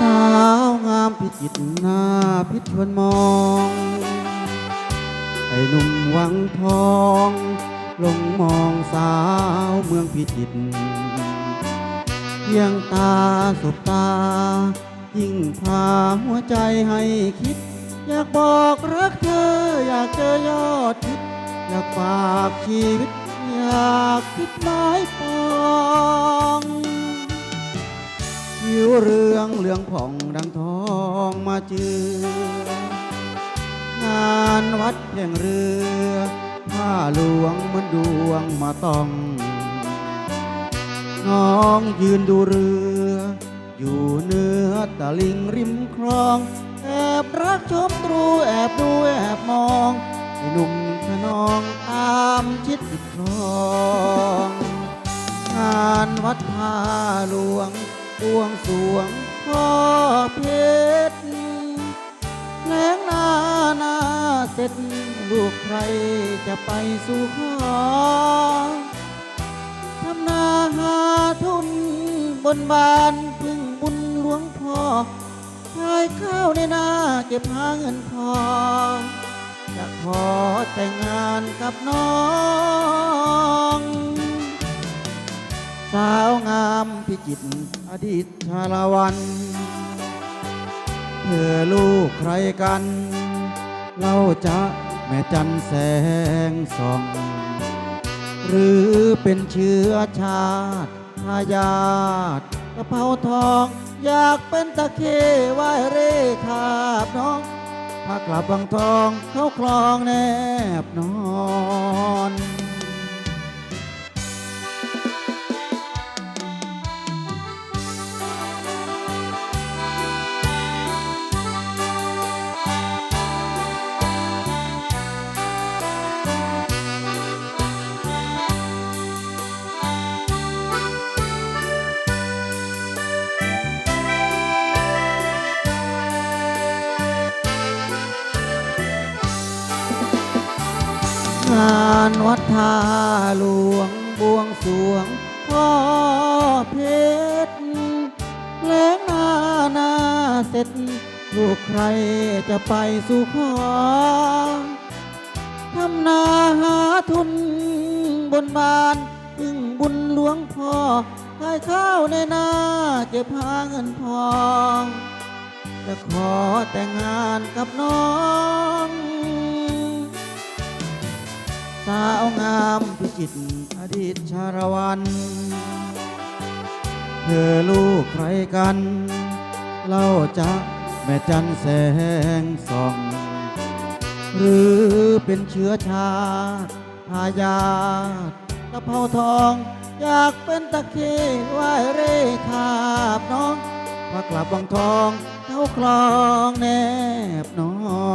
สาวงามพิจิตหน้าพิชวนมอง ไอ้หนุ่มวังทอง ลงมองสาวเมืองพิจิตรเพียงตาสบตา ยิ่งพาหัวใจให้คิด อยากบอกรักเธอ อยากเจอยอดทิศอยากฝากชีวิต อยากคิดหมายปองผิวเรืองเหลืองผ่องดังทองมาเจืองานวัดแห่งเรือ ผ้าหลวงเหมือนดวงมาต้อง น้องยืนดูเรือ อยู่เนื้อตะลิงริมคลอง แอบรักชมตรูแอบดูแอบมองไอ้หนุ่มขนองตามชิดติดคลองงานวัดท่าหลวงบวงสวงพ่อเพ เสร็จลูกใครจะไปสู่ขอทำนาหาทุนบนบานพึ่งบุญหลวงพ่อขายข้าวในนาเก็บหาเงินทองจะขอแต่งงานกับน้อง สาวงามพิจิตรอดีตชาลวัน เธอลูกใครกัน เล่าจะแม่จันแสงส่อง หรือเป็นเชื้อชาติทายาทกระเพราทอง อยากเป็นตะเคไหวเร่ขาบน้องพากลับบางทองเข้าคลองแนบน้อง งานวัดท่าหลวงบวงสวงพ่อเพชรแล้งนานาเสร็จ ลูกใครจะไปสู่ขอทำนาหาทุนบนบานพึ่งบุญหลวงพ่อขายข้าวในนาเก็บหาเงินทอง จะขอแต่งงานกับน้อง กิจอดีตชาละวัน เธอลูกใครกัน เล่าจะแม่จันแสงส่อง หรือเป็นเชื้อชาติทายาตะเภาทอง อยากเป็นตะเคไหวเร่ขาบน้องพากลับวังทองเข้าคลองแนบน้อน